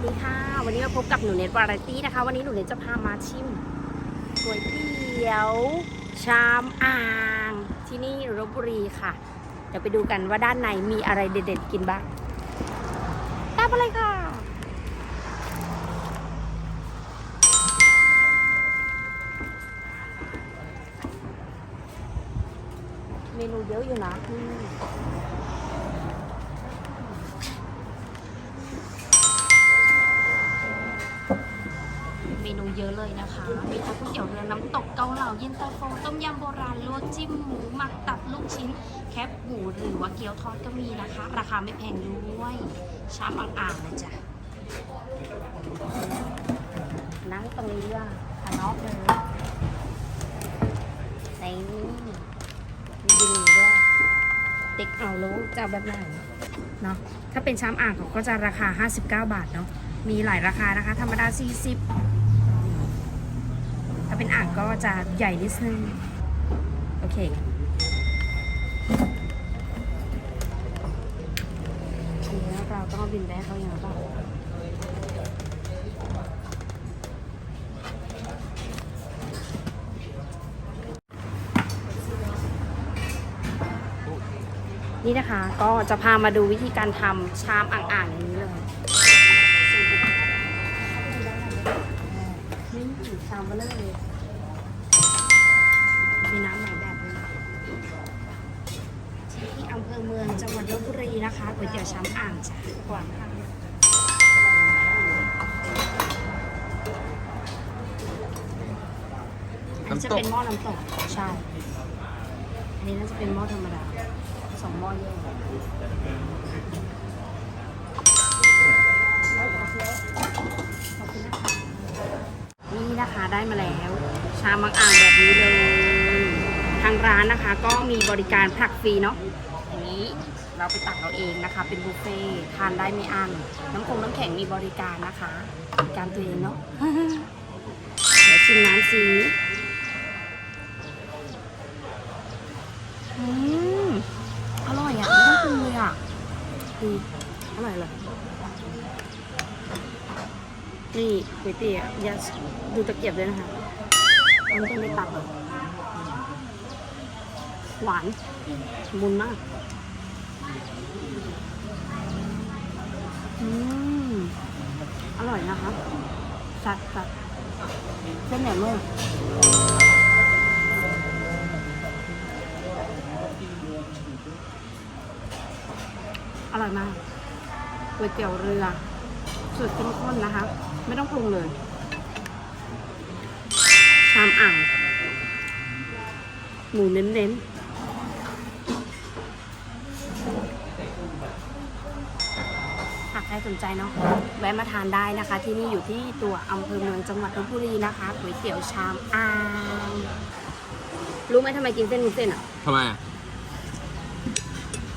วัสดีค่ะ วันนี้มาพบกับหนูเน็ตวาไรตี้นะคะ วันนี้หนูเน็ตจะพามาชิมก๋วยเตี๋ยว ชามอ่าง ที่นี่ลบบุรีค่ะ เดี๋ยวไปดูกันว่าด้านในมีอะไรเด็ดๆกินบ้างตามมาเลยค่ะ เมนูเยอะอยู่นะ มเมนูเยอะเลยนะคะ มีทั้งก๋วยเตี๋ยวเรือน้ำตกเกาเหลาเย็นตาโฟต้มยำโบราณลวกจิ้มหมูหมักตับลูกชิ้น แคบหมูหรือว่าเกี๊ยวทอดก็มีนะคะ ราคาไม่แพงด้วยชามอ่างๆเลยจ้ะนั่งตรงนี้ด้วยขนอกเลยในนี่มีดินด้วยเด็กเอาแล้วจะเอาแบบไหนเนาะถ้าเป็นชามอ่างเขาก็จะราคา 59 บาทเนาะมีหลายราคานะคะ ธรรมดา 40 เป็นอ่างก็จะใหญ่นิดนึง โอเคอันนี้เราต้องบินแบกเขาอย่างไรบ้างนี่นะคะก็จะพามาดูวิธีการทำชามอ่างๆอย่างนี้เลยนี่ชามเบลเลอร์เลย มีน้ำหลายแบบเลยที่อำเภอเมืองจังหวัดลบบุรีนะคะก๋วยเตี๋ยวชามอ่างจ้ะกว่าค่ะอันนี้จะเป็นหม้อน้ำตกใช่ อันนี้น่าจะเป็นหม้อธรรมดาสองหม้อแยกขอบคุณนะคะนี่นะคะได้มาแล้ว ชามบางอ่างแบบนี้เลยทางร้านนะคะ ก็มีบริการผักฟรีเนาะอย่างนี้เราไปตักเราเองนะคะ เป็นบุฟเฟ่ทานได้ไม่อั้นน้ำคงน้ำแข็งมีบริการนะคะบริการตัวเองเนาะเดี๋ยวชิมน้ำซีอืมอร่อยอะไม่ต้องปรุงเลยอะดีอร่อยเลยนี่ก๋วยเตี๋ยวยาดูตะเกียบเลยนะคะอันนี้เป็นในตับอะ หวานมุนมาก อืม อร่อยนะคะ สัดสัดเส้นใหญ่มากอร่อยมากก๋วยเตี๋ยวเรือสูตรเข้มข้นนะคะ ไม่ต้องปรุงเลยชามอ่างหมูเน้นๆ ใครสนใจเนาะแวะมาทานได้นะคะ ที่นี่อยู่ที่ตัวอำเภอเมืองจังหวัดลบบุรีนะคะก๋วยเตี๋ยวชามอ่างรู้ไหมทำไมกินเส้นมุกเส้นอะทำไมอะ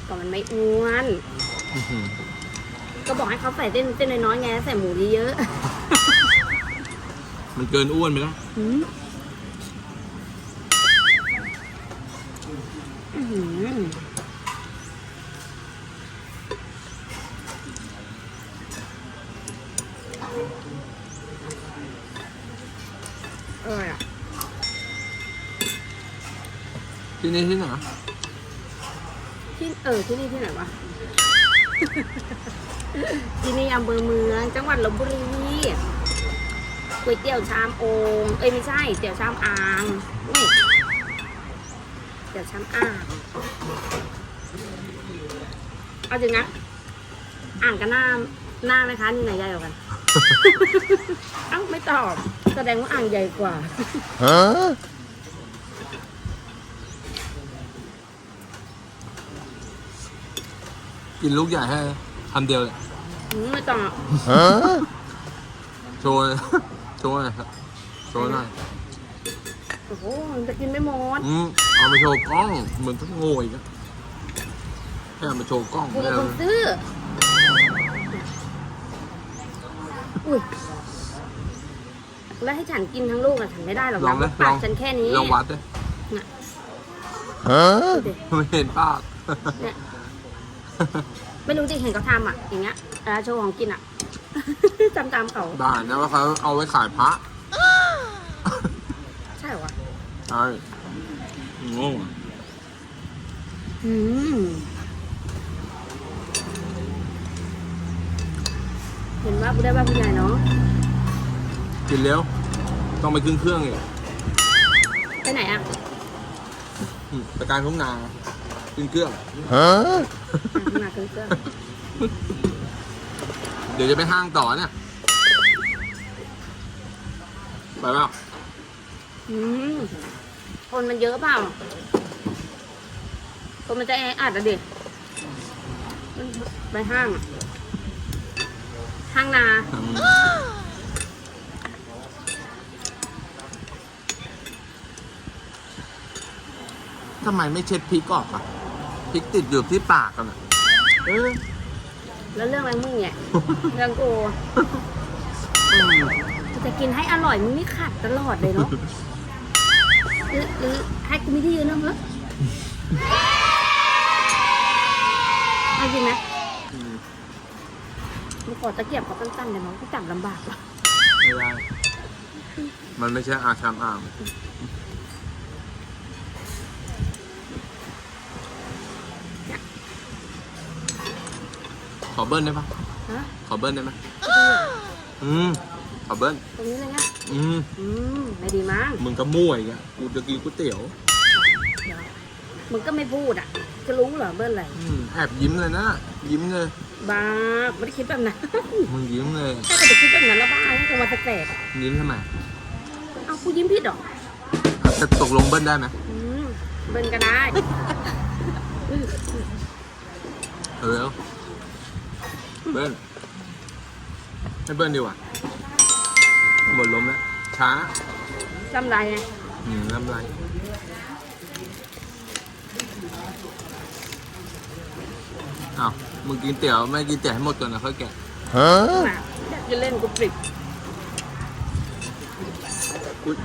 ก็มันไม่อ้วนอื้อหือก็บอกให้เขาใส่เส้นเส้นน้อยๆไงใส่หมูเยอะมันเกินอ้วนไปแล้ว ๆหืมอื้อหืออร่อยอะ ที่นี่ที่ไหนที่เออที่นี่ที่ไหนวะ ที่นี่อำเภอเมืองจังหวัดลบบุรีก๋วยเตี๋ยวชามโองเอ้ยไม่ใช่เตี๋ยวชามอ่างนี่เตี๋ยวชามอ่างเอาจริงนะอ่างกับหน้าหน้าไหมคะนี่ไหนใหญ่กว่ากันเอ้าไม่ตอบ แสดงว่าอ่างใหญ่กว่า กินลูกใหญ่ให้คำเดียวเลยอืมไม่ตอบโชว์ โชว์หน่อยครับโชว์หน่อยโอ้โหมันจะกินไม่หมดอืมเอามาโชว์กล้องเหมือนทั้งโง่อีกอะแค่เอามาโชว์กล้องกูไม่เป็นเอาคนซื้ออุ้ยแล้วให้ฉันกินทั้งลูกอะฉันไม่ได้หรอกลองนะเลยปาลกองฉันแค่นี้ลองวัดเลยดูดิไม่เห็นปาก เนี่ย ไม่รู้จริงเห็นเขาทำอะ อย่างเงี้ยแล้วโชว์ของกินอะ จำตามเขาบ้านนะว่าเขาเอาไว้ขายพระใช่เหรอวะใช่โง่อะอืมเห็นว่ากูได้บ้านผู้ใหญ่เนาะกินแล้ว ต้องไปขึ้นเครื่องอีกไปไหนอะ อืมไปการทุ่งนา ขึ้นเครื่องอะข้างหน้าเครื่องเครื่องเดี๋ยวจะไปห้างต่อเนี่ย ไปเปล่าอืมคนมันเยอะเปล่า คนมันจะแออัดอะเด็กไปห้างอะห้างนา ทำไมไม่เช็ดพริกออกอะ พริกติดอยู่ที่ปากกันอะเออแล้วเรื่องอะไรมึงเนี่ย เรื่องกูอืมกูจะกินให้อร่อยมึงไม่ขัดตลอดเลยเนาะหรือหรือให้กูไม่ได้ยืนนะเหรอเอาจริงไหมอืมมึงขอตะเกียบเขาตั้นๆเดี๋ยวน้องกูจับลำบากว่ะไม่ได้มันไม่ใช่อาชามอ่าง อเบิ้ลได้ปะฮะขอเบิ้ลได้ไหมอืมขอเบิ้ลตรงนี้เลยนะอืมอืมไม่ดีมั้งมึงก็มั่วอีกอะกูจะกินก๋วยเตี๋ยวเดี๋ยวมึงก็ไม่พูดอะ จะรู้เหรอเบิ้ลอะไรอืมแอบยิ้มเลยนะยิ้มเลยบ้าไม่ได้คิดแบบนั้นมึงยิ้มเลยถ้าจะไปคิดแบบนั้นแล้วบ้าให้กูมาแปลกยิ้มทำไมๆเอากูยิ้มผิดเหรออะจะตกลงเบิ้ลได้ไหมอืมเบิ้ลก็ได้ เออ เบิ้ลให้เบิ้ลดีกว่าหมดลมแล้วช้าจำไรไงอืมน้ำลายอ้าวมึงกินเตี๋ยวไม่กินเตี๋ยวให้หมดก่อนนะค่อยแกะมาอยากจะเล่นกูปริบอุ๊ย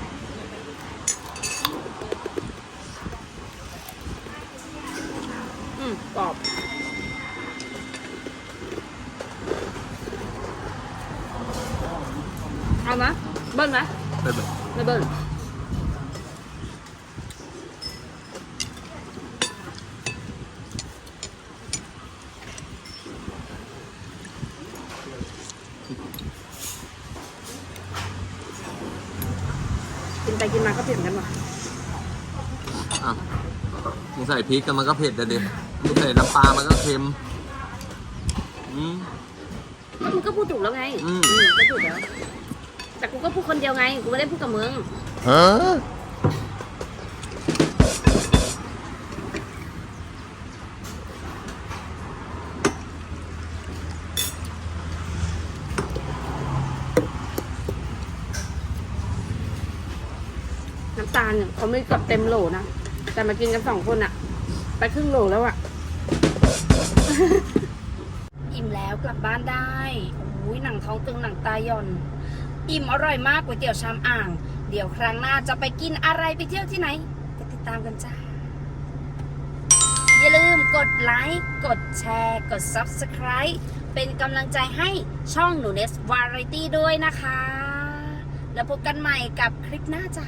อืมกรอบเอา ไหมเบิ้ลไหมไปแบบไม่เบิ้ลกินไปกินมาก็เปลี่ยนกันว่ะอ้าวมึงใส่พริกกันมันก็เผ็ดแต่เด็มึงใส่น้ำปลามันก็เค็ม อืม ก็มึงก็พูดถูกแล้วไงอืม ก็ถูกแล้วแต่กูก็ พูดคนเดียวไง กูไม่ได้พูดกับมึงน้ำตาลเนี่ยเขาไม่กับเต็มโหลนะ แต่มากินกันสองคนอะไปครึ่งโหลแล้วอะอิ่มแล้วกลับบ้านได้โอ้ยหนังท้องตึงหนังตาย่อน อิ่มอร่อยมากก๋วยเตี๋ยวชามอ่าง เดี๋ยวครั้งหน้าจะไปกินอะไรไปเที่ยวที่ไหนไปติดตามกันจ้า อย่าลืมกดไลค์ กดแชร์ กด Subscribe เป็นกำลังใจให้ช่องหนูเนสวาไรตี้ด้วยนะคะ แล้วพบกันใหม่กับคลิปหน้าจ้า